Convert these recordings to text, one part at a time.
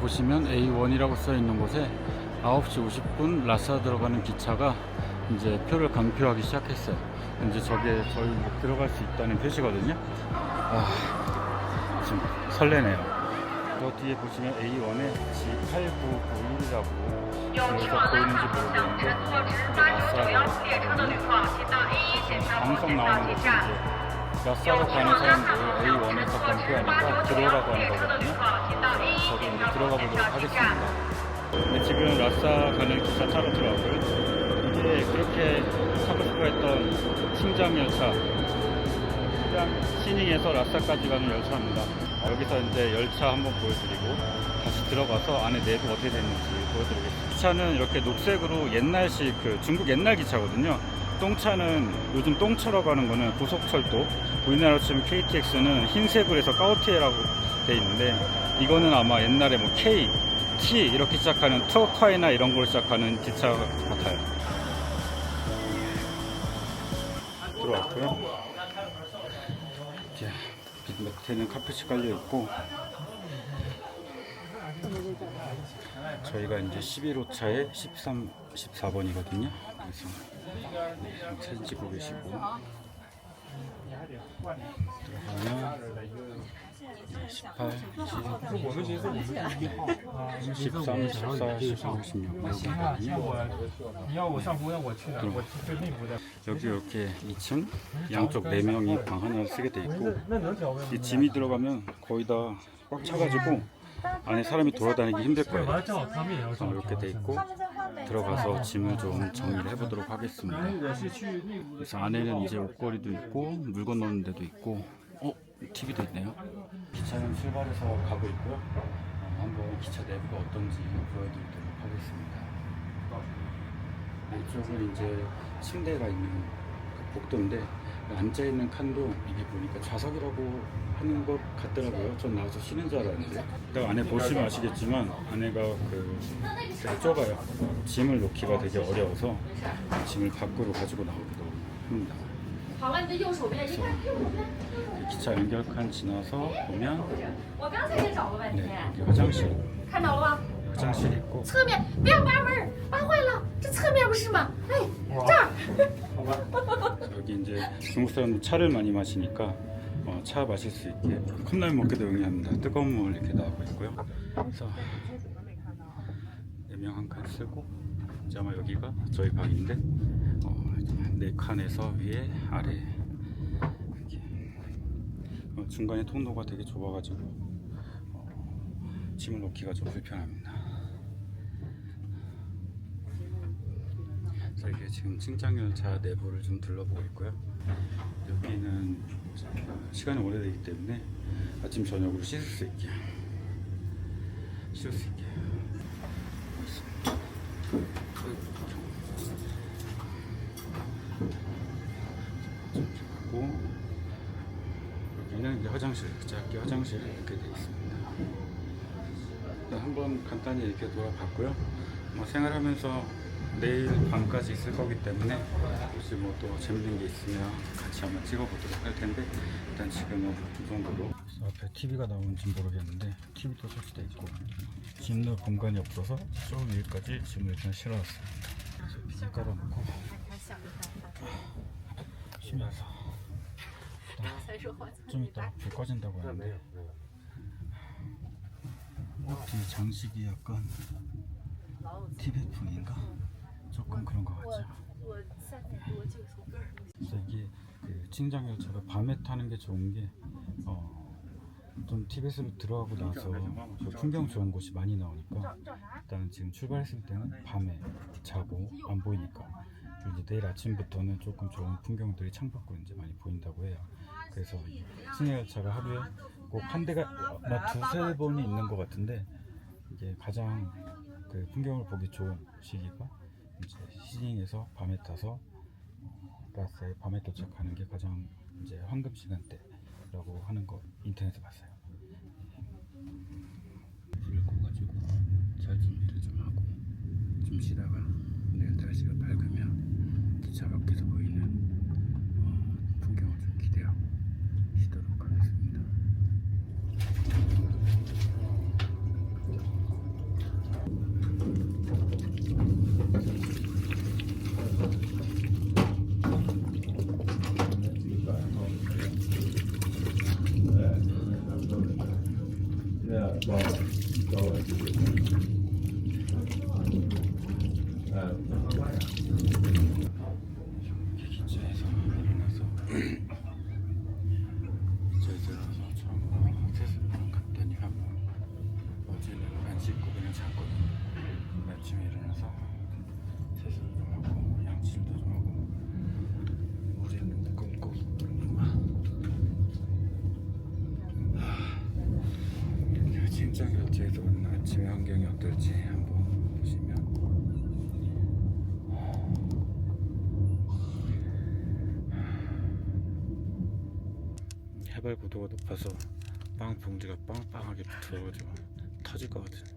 보시면 A1이라고 써 있는 곳에 9시 50분 라사 들어가는 기차가 이제 표를 간표하기 시작했어요. 이제 저게 저희 뭐 들어갈 수 있다는 표시거든요. 아, 좀 설레네요. 저 뒤에 보시면 A1에 G8991이라고 여기서 보이는지 모르겠는데 라사가 방송 나오는 곳이 이제 라사로 가는 사람들 A1에서 간표하니까 들어오라고 하는 거거든요. 저도 이제 들어가 보도록 하겠습니다. 네, 지금 라싸 가는 기차 타러 들어왔고요. 이게 그렇게 타고 싶어 했던 신장 열차, 신장 시닝에서 라싸까지 가는 열차입니다. 아, 여기서 이제 열차 한번 보여드리고 다시 들어가서 안에 내부 어떻게 됐는지 보여드리겠습니다. 기차는 이렇게 녹색으로 옛날식 그 중국 옛날 기차거든요. 똥차는 요즘 똥차라고 하는 거는 고속철도 우리나라로 치면 KTX는 흰색으로 해서 까우티에라고 돼 있는데 이거는 아마 옛날에 뭐 K, T 이렇게 시작하는 트어카이나 이런 걸로 시작하는 기차 같아요. 들어왔고요. 밑 밑에는 카펫이 깔려 있고 저희가 이제 11호차에 13, 14번이거든요. 그래서 네, 사진 찍고 계시고 들어가면 18, 13, 14, 15, 16. 여기 이렇게 2층 양쪽 4명이 방 하나를 쓰게 돼 있고 이 짐이 들어가면 거의 다 꽉 차가지고 안에 사람이 돌아다니기 힘들 거예요. 어, 이렇게 돼 있고 들어가서 짐을 좀 정리를 해보도록 하겠습니다. 그래서 안에는 이제 옷걸이도 있고 물건 넣는 데도 있고 어? TV도 있네요. 기차는 출발해서 가고 있고요. 어, 한번 기차 내부가 어떤지 보여드리도록 하겠습니다. 이쪽은 이제 침대가 있는 그 복도인데 앉아 있는 칸도 이게 보니까 좌석이라고 하는 것 같더라고요. 전 나와서 쉬는 줄 알았는데. 일단 안에 보시면 아시겠지만 안에가 그 되게 좁아요. 짐을 놓기가 되게 어려워서 짐을 밖으로 가지고 나오기도 합니다. 기차 연결칸 지나서 보면 我刚才也找了半 네, 天， 여기 화장실, 看着了吧？ 화장실이 있고 侧面不要扒门儿，扒坏了，这侧面不是吗？哎，这儿。 여기 이제 중국 사람들 차를 많이 마시니까 어, 차 마실 수 있게 컵라면 먹기도 용이합니다. 뜨거운 물 이렇게 나오고 있고요. 그래서 네 명 한 칸 쓰고 이제 아마 여기가 저희 방인데 어, 네 칸에서 위에 아래 어, 중간에 통로가 되게 좁아가지고 어, 짐을 놓기가 좀 불편합니다. 그래서 이게 지금 칭장 열차 내부를 좀 둘러보고 있고요. 여기는 시간이 오래되기 때문에 아침 저녁으로 씻을 수 있게 쉴수 있게 하고 여기는 이제 화장실 작게 화장실 이렇게 되어 있습니다. 일단 한번 간단히 이렇게 돌아봤고요. 뭐 생활하면서 내일 밤까지 있을 거기 때문에 혹시 뭐 또 재밌는 게 있으면 같이 한번 찍어보도록 할 텐데 일단 지금은 이 정도로 앞에 TV가 나오는지 모르겠는데 TV도 설치되어 있고 짐 넣을 공간이 없어서 저 위에까지 짐을 일단 실어놨습니다. 그래서 비닐 깔아놓고 쉬면서 아, 아, 이따 좀 이따 불 꺼진다고 아, 네, 하는데. 네. 뒤 장식이 약간 티벳풍인가? 조금 그런 것 같죠. 그래서 이게 그 칭장열차가 밤에 타는 게 좋은 게 어, 좀 티벳으로 들어가고 나서 그 풍경 좋은 곳이 많이 나오니까 일단 지금 출발했을 때는 밤에 자고 안 보이니까 이제 내일 아침부터는 조금 좋은 풍경들이 창밖으로 이제 많이 보인다고 해요. 그래서 이 승해 열차가 하루에 꼭 한 대가 아마 두세 번이 있는 것 같은데 이게 가장 그 풍경을 보기 좋은 시기가 이제 시징에서 밤에 타서 라스에 밤에 도착하는 게 가장 이제 황금 시간대라고 하는 거 인터넷에 봤어요. 잘 준비를 좀 하고 좀 쉬다가 내일 날씨가 밝으면 기차 밖에서 보이는 어, 풍경을 좀 기대하고 쉬도록 하겠습니다. Yeah, well, go ahead. 해발 고도가 높아서 빵 봉지가 빵빵하게 붙어가지고 터질 것 같은.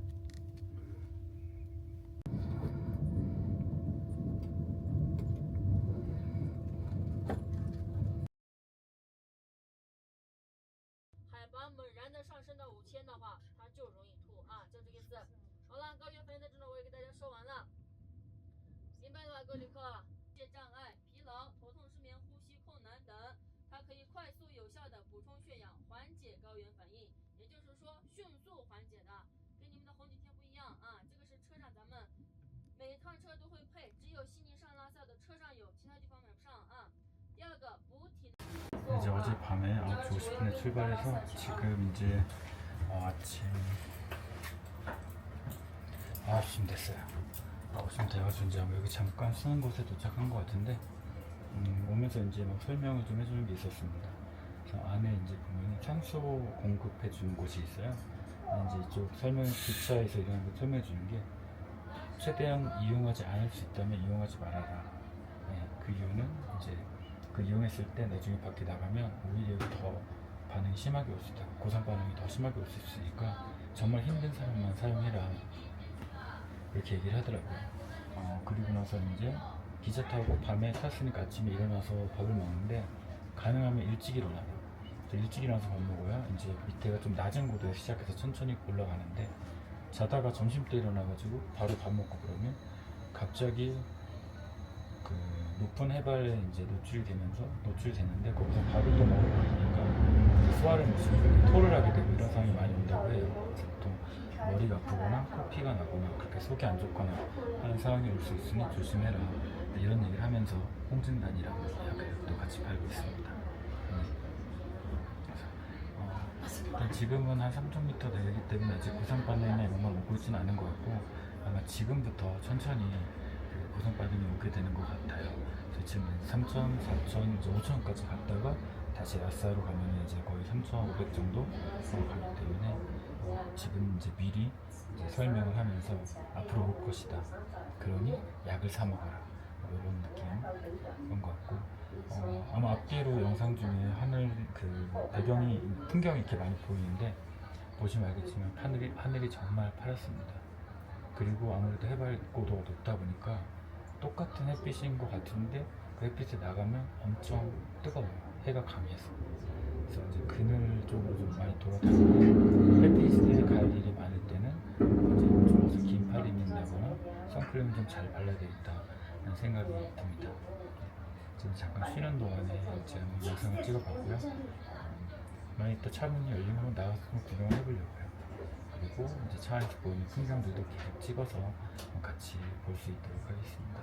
이제 어제 밤에 9시 50분에 출발해서 지금 이제 어, 아침 9시쯤 됐어요. 9시쯤 돼가지고 이제 여기 잠깐 쓰는 곳에 도착한 것 같은데 음, 오면서 이제 막 설명을 좀 해주는 게 있었습니다. 그래서 안에 이제 보면 산소 공급해 주는 곳이 있어요. 이제 이쪽 설명 기차에서 이런 거 설명해 주는 게 최대한 이용하지 않을 수 있다면 이용하지 말아라. 네, 그 이유는 이제 그 이용했을 때 나중에 밖에 나가면 오히려 더 반응이 심하게 올 수 있다. 고산 반응이 더 심하게 올 수 있으니까 정말 힘든 사람만 사용해라. 이렇게 얘기를 하더라고요. 어, 그리고 나서 이제 기차 타고 밤에 탔으니까 아침에 일어나서 밥을 먹는데 가능하면 일찍 일어나요. 일찍 일어나서 밥 먹어야 이제 밑에가 좀 낮은 고도에 시작해서 천천히 올라가는데 자다가 점심 때 일어나가지고 바로 밥 먹고 그러면 갑자기 그 높은 해발에 이제 노출이 되면서 노출되는데 거기서 밥을 또 먹으러 가니까 소화를 못시키고 토를 하게 되고 이런 상황이 많이 온다고 해요. 또 머리가 아프거나 코피가 나거나 그렇게 속이 안 좋거나 하는 상황이 올 수 있으니 조심해라 이런 얘기를 하면서 홍진단이라고 약을 또 같이 팔고 있습니다. 네. 어, 일단 지금은 한 3,000m 내리기 때문에 아직 고산 반응이 정말 오고 있지는 않은 것 같고 아마 지금부터 천천히 반응이 오게 되는 것 같아요. 그래서 지금 3,000, 4,000, 이제 5,000까지 갔다가 다시 라싸로 가면 이제 거의 3,500 정도 가기 때문에 어, 지금 이제 미리 이제 설명을 하면서 앞으로 올 것이다. 그러니 약을 사 먹어라. 뭐 이런 느낌 그런 것 같고 어, 아마 앞뒤로 영상 중에 하늘 그 배경이 풍경이 이렇게 많이 보이는데 보시면 알겠지만 하늘이 하늘이 정말 파랗습니다. 그리고 아무래도 해발 고도가 높다 보니까 똑같은 햇빛인 것 같은데 그 햇빛에 나가면 엄청 뜨거워요. 해가 강해서. 그래서 이제 그늘 쪽으로 좀 많이 돌아다니고 햇빛에 갈 일이 많을 때는 이제 좀 어서 긴팔 입는다거나 선크림을 좀잘 발라야 되겠다는 생각이 듭니다. 지금 잠깐 쉬는 동안에 한번 영상을 찍어봤고요. 만약 이따 차 문이 열리면 나가서 좀 구경을 해보려고요. 그리고 이제 차 안에서 보이는 풍경들도 계속 찍어서 같이 볼 수 있도록 하겠습니다.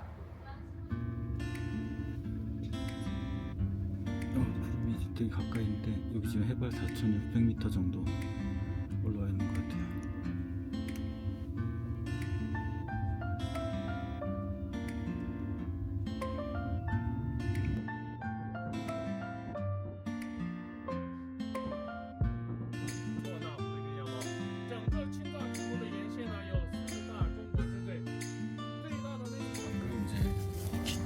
어, 구름이 되게 가까이인데 여기 지금 해발 4,600m 정도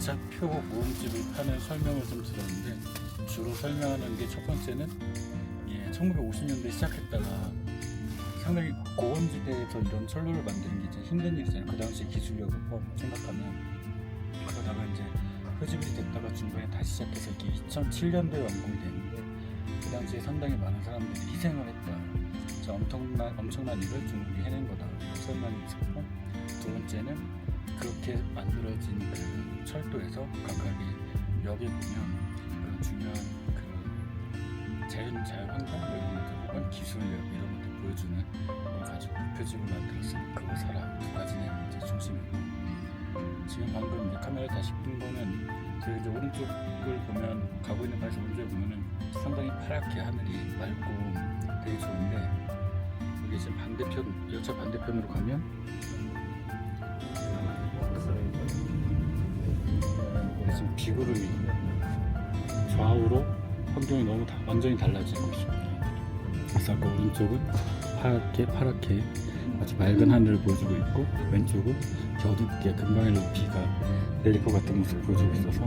기차표 모음집을 파는 설명을 좀 들었는데 주로 설명하는 게 첫 번째는 예, 1950년대 시작했다가 상당히 고원지대에서 이런 철로를 만드는 게 힘든 일이잖아요. 그 당시 기술력을 생각하면 그러다가 이제 흐지부지 됐다가 중간에 다시 시작해서 이게 2007년도에 완공됐는데 그 당시에 상당히 많은 사람들이 희생을 했다. 엄청난 엄청난 일을 중국이 해낸 거다. 설명이 있었고 두 번째는 그렇게 만들어진 그 철도에서 각각의 역에 보면 그 중요한 그 자연 자연 환경 뭐 이런 것들 혹은 기술력 이런 것들 보여주는 걸 가지고 표집을 만들었으니 그거 사라. 두 가지 내용이 이제 중심이고. 지금 방금 이제 카메라 다시 끈 거는 그 이제 오른쪽을 보면 가고 있는 발에서 오른쪽에 보면은 상당히 파랗게 하늘이 맑고 되게 좋은데 이게 지금 반대편 여차 반대편으로 가면 지금 비구름이 좌우로 환경이 너무 다, 완전히 달라지고 있습니다. 그래서 아까 오른쪽은 파랗게 파랗게 아주 맑은 하늘을 보여주고 있고 왼쪽은 어둡게 금방에 비가 내릴 것 같은 모습 보여주고 있어서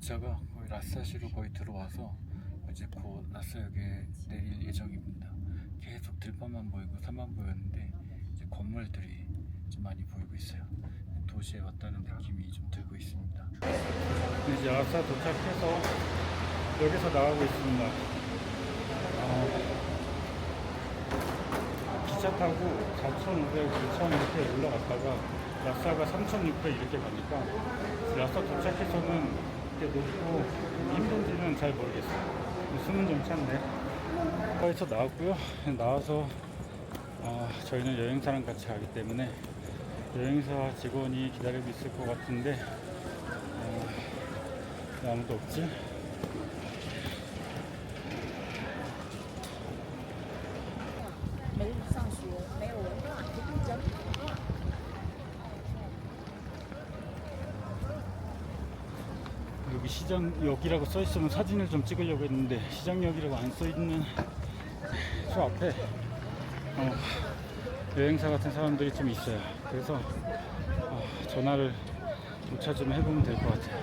기차가 거의 라싸시로 거의 들어와서 이제 곧 라싸역에 내릴 예정입니다. 계속 들판만 보이고 산만 보였는데 이제 건물들이 좀 많이 보이고 있어요. 도시에 왔다는 느낌이 좀 들고 있습니다. 이제 라싸 도착해서 여기서 나가고 있습니다. 어, 기차 타고 4,500, 5,000 이렇게 올라갔다가 라싸가 3,600 이렇게 가니까 라싸 도착해서는 이렇게 높고 힘든지는 잘 모르겠어요. 숨은 좀 찼네. 거기서 나왔고요. 나와서 어, 저희는 여행사랑 같이 가기 때문에 여행사 직원이 기다리고 있을 것 같은데 어, 왜 아무도 없지? 여기 시장역이라고 써 있으면 사진을 좀 찍으려고 했는데 시장역이라고 안 써 있는 저 앞에 어, 여행사 같은 사람들이 좀 있어요. 그래서 어, 전화를 조차 좀 해보면 될 것 같아요.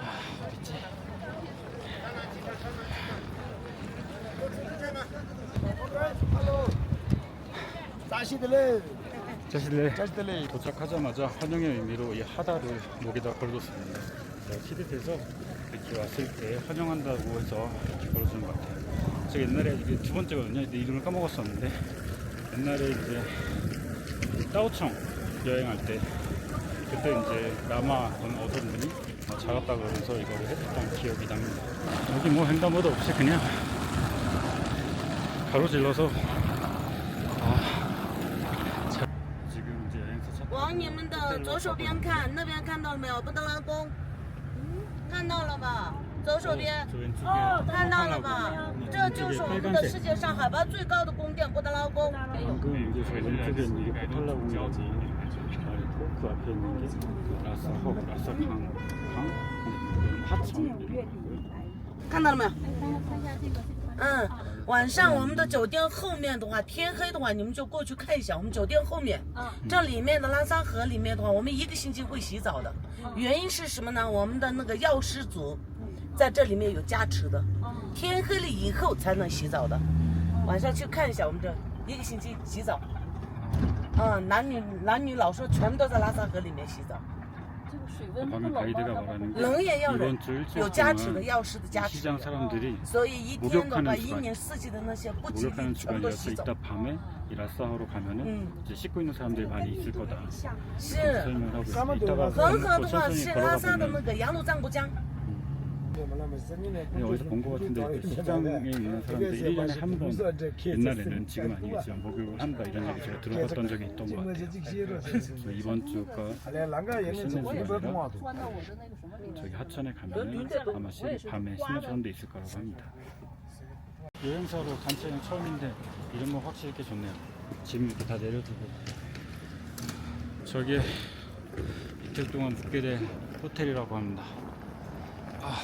아, 어딨지? 자시들레 자시들레 도착하자마자 환영의 의미로 이 하다를 목에다 걸어줬습니다. 제가 티벳에서 이렇게 왔을 때 환영한다고 해서 이렇게 걸어주는 것 같아요. 제가 옛날에 이게 두 번째거든요. 근데 이름을 까먹었었는데 옛날에 이제 따오청 여행할 때 그때 이제 라마 어느 어떤 분이 어, 작았다 그러면서 이거를 해줬던 기억이 납니다. 여기 뭐 횡단보도 없이 그냥 가로질러서 아, 자, 지금 이제 여행사 차 往你们的左手边看，那边看到了没有？不德兰宫， 看到了吗？左手边，哦，看到了吗？这就是我们的世界上海拔最高的宫殿布达拉宫。看到了没有？嗯，晚上我们的酒店后面的话，天黑的话，你们就过去看一下我们酒店后面。这里面的拉萨河里面的话，我们一个星期会洗澡的。原因是什么呢？我们的那个药师组在这里面有加持的，天黑了以后才能洗澡的。晚上去看一下我们这一个星期洗澡。嗯，男女男女老少全都在拉萨河里面洗澡。 방금 가이드가 말하는 게 冷也要冷 이번 주 ，有 일주일 加持的 동안 药师的加持。 시장 사람들이 所以一天的 목욕하는 话， 주간 一年四季的那些不吉利 목욕하는 全部都 주간이라서 洗走 이따 。 밤에 이 라사호로 가면은 음. 이제 씻고 있는 사람들이 많이 있을 거다 是， 설명을 하고 있어요. 이따가 恒河 또 的话 천천히 是拉 걸어가 萨的那 보면 个羊肚藏布江， 그냥 어디서 본 것 같은데 그 시장에 있는 사람들이 1년에 한 번 옛날에는 지금 아니겠지만 목욕을 한다 이런 얘기 제가 들어봤던 적이 있던 것 같아요. 그래서 이번 주가 신는 주간이라 저기 하천에 가면은 아마 시, 밤에 쉬는 사람도 있을 거라고 합니다. 여행사로 단체 여행 처음인데 이런 거 확실히 꽤 좋네요. 짐 이렇게 다 내려두고 저게 이틀 동안 묵게 될 호텔이라고 합니다. 아,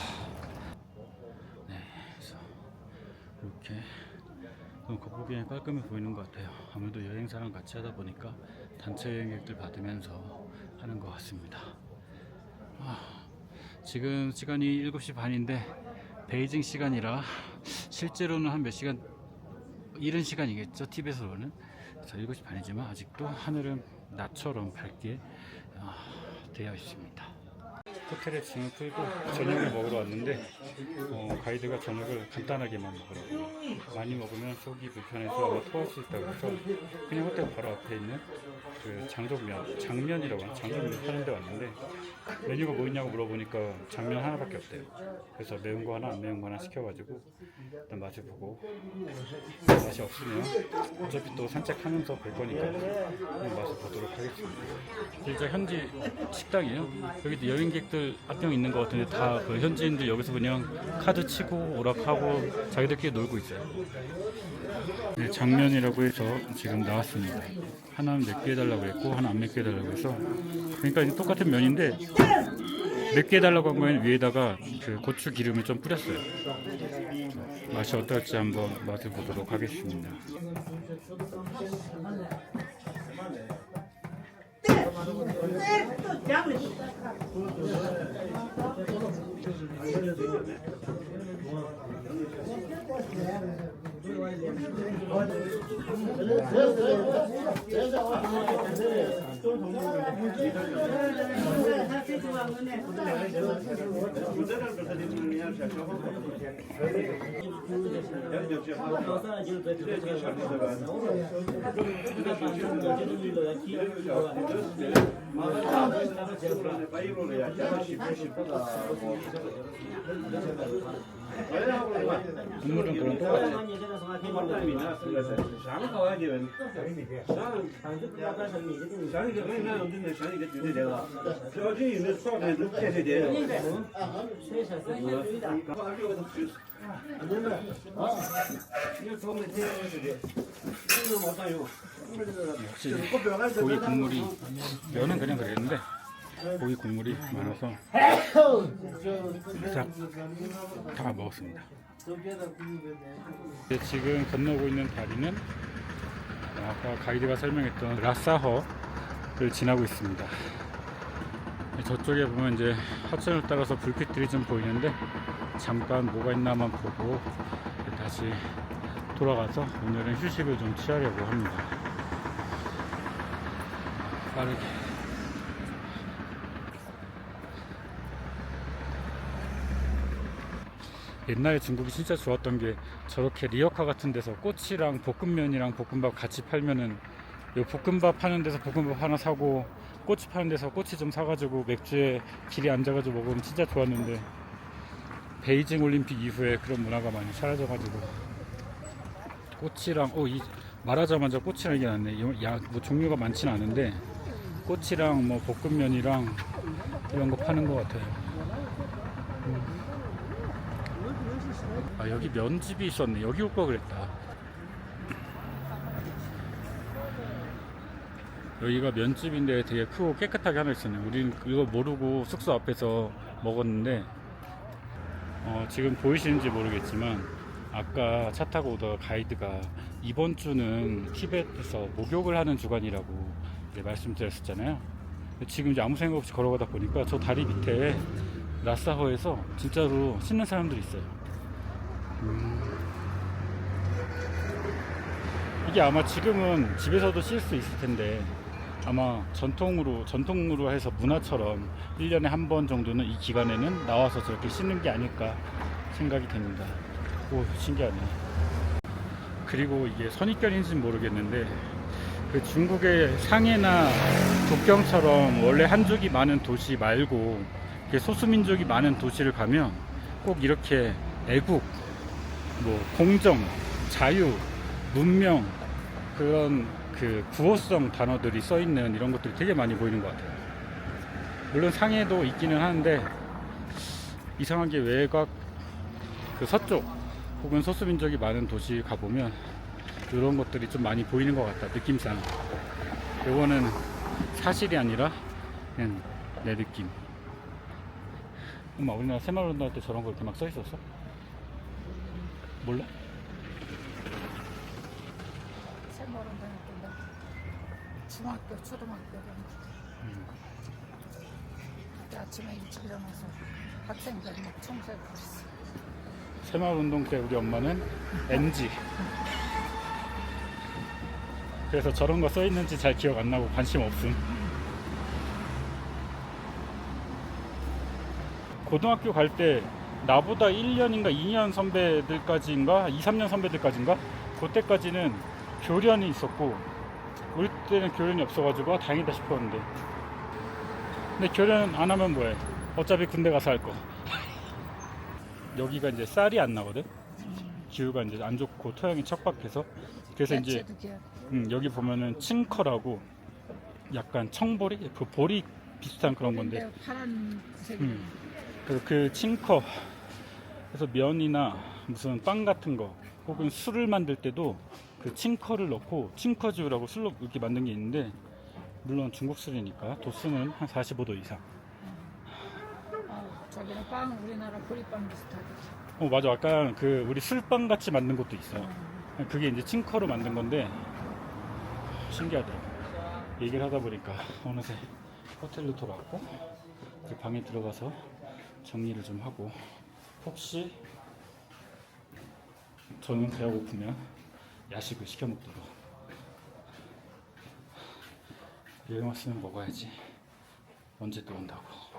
네, 그래서 이렇게 너무 겉보기엔 깔끔해 보이는 것 같아요. 아무래도 여행사랑 같이 하다 보니까 단체 여행객들 받으면서 하는 것 같습니다. 아, 지금 시간이 7시 반인데 베이징 시간이라 실제로는 한 몇 시간 이른 시간이겠죠 TV에서는 그래서 7시 반이지만 아직도 하늘은 낮처럼 밝게 아, 되어 있습니다 호텔에 짐을 풀고 저녁을 먹으러 왔는데 어, 가이드가 저녁을 간단하게만 먹으라고. 많이 먹으면 속이 불편해서 토할 수 있다고 해서 그냥 호텔 바로 앞에 있는 그 장족면 장면이라고 장족면 파는 데 왔는데 메뉴가 뭐 있냐고 물어보니까 장면 하나밖에 없대요. 그래서 매운 거 하나 안 매운 거 하나 시켜가지고 일단 맛을 보고 맛이 없으면 어차피 또 산책하면서 볼 거니까 맛을 보도록 하겠습니다. 진짜 현지 식당이에요. 여기 여행객들 앞병 있는 것 같은데 다 그 현지인들 여기서 그냥 카드 치고 오락하고 자기들끼리 놀고 있어요. 네, 장면이라고 해서 지금 나왔습니다. 하나는 맵게 해달라고 했고 하나 안 맵게 해달라고 해서. 그러니까 이제 똑같은 면인데 맵게 해달라고 한 거에는 위에다가 그 고추 기름을 좀 뿌렸어요. 맛이 어떨지 한번 맛을 보도록 하겠습니다 Hayır oraya. Yavaş yavaş. 국물은 그런 똑같아요 확실히 고기 국물이 면은 그냥 그랬는데 고기 국물이 많아서 싹다 먹었습니다. 네, 지금 건너고 있는 다리는 아까 가이드가 설명했던 라사허를 지나고 있습니다. 네, 저쪽에 보면 이제 하천을 따라서 불빛들이 좀 보이는데 잠깐 뭐가 있나만 보고 다시 돌아가서 오늘은 휴식을 좀 취하려고 합니다. 빠르게. 옛날에 중국이 진짜 좋았던 게 저렇게 리어카 같은 데서 꼬치랑 볶음면이랑 볶음밥 같이 팔면은 요 볶음밥 파는 데서 볶음밥 하나 사고 꼬치 파는 데서 꼬치 좀 사가지고 맥주에 길이 앉아가지고 먹으면 진짜 좋았는데 베이징 올림픽 이후에 그런 문화가 많이 사라져가지고 꼬치랑 어 이 말하자마자 꼬치랑 얘기 났네. 이- 야, 뭐 종류가 많지는 않은데 꼬치랑 뭐 볶음면이랑 이런 거 파는 것 같아요 아 여기 면집이 있었네. 여기 올 거 그랬다. 여기가 면집인데 되게 크고 깨끗하게 하나 있었네. 우리는 이거 모르고 숙소 앞에서 먹었는데 어, 지금 보이시는지 모르겠지만 아까 차 타고 오다가 가이드가 이번 주는 티벳에서 목욕을 하는 주간이라고 말씀드렸었잖아요. 지금 이제 아무 생각 없이 걸어가다 보니까 저 다리 밑에 라사허에서 진짜로 씻는 사람들이 있어요. 음. 이게 아마 지금은 집에서도 씻을 수 있을 텐데 아마 전통으로 전통으로 해서 문화처럼 1년에 한 번 정도는 이 기간에는 나와서 저렇게 씻는 게 아닐까 생각이 됩니다. 오 신기하네. 그리고 이게 선입견인지는 모르겠는데 그 중국의 상해나 북경처럼 원래 한족이 많은 도시 말고 소수민족이 많은 도시를 가면 꼭 이렇게 애국, 뭐 공정, 자유, 문명 그런 그 구호성 단어들이 써 있는 이런 것들이 되게 많이 보이는 것 같아요. 물론 상해도 있기는 하는데 이상하게 외곽 그 서쪽 혹은 소수민족이 많은 도시 가보면 이런 것들이 좀 많이 보이는 것 같다 느낌상 요거는 사실이 아니라 그냥 내 느낌 엄마 우리나라 새마을운동 할 때 저런 거 이렇게 막 써 있었어? 몰라? 새마을운동 했던데 중학교 초등학교 그때 아침에 일찍 일어나서 학생들 막 청소하고 그랬어. 새마을운동 때 우리 엄마는 MG 그래서 저런 거 써있는지 잘 기억 안 나고 관심 없음. 고등학교 갈때 나보다 1년인가 2년 선배들까지인가 2, 3년 선배들까지인가? 그때까지는 교련이 있었고 우리 때는 교련이 없어가지고 아, 다행이다 싶었는데. 근데 교련 안 하면 뭐해? 어차피 군대 가서 할 거. 여기가 이제 쌀이 안 나거든. 기후가 이제 안 좋고 토양이 척박해서. 그래서 이제 음, 여기 보면은 층커라고 약간 청보리? 그 보리 비슷한 그런 건데. 파란색 음. 그래서 그 층커 그래서 면이나 무슨 빵 같은 거 혹은 술을 만들 때도 그 층커를 넣고 층커주라고 술로 이렇게 만든 게 있는데 물론 중국 술이니까 도수는 한 45도 이상. 어, 저기는 빵 우리나라 보리빵 비슷하게. 어 맞아. 약간 그 우리 술빵 같이 만든 것도 있어 그게 이제 칭커로 만든 건데 신기하다. 얘기를 하다 보니까 어느새 호텔로 돌아왔고 이제 방에 들어가서 정리를 좀 하고. 혹시 저는 배가 고프면 야식을 시켜 먹도록. 여행 왔으면 먹어야지. 언제 또 온다고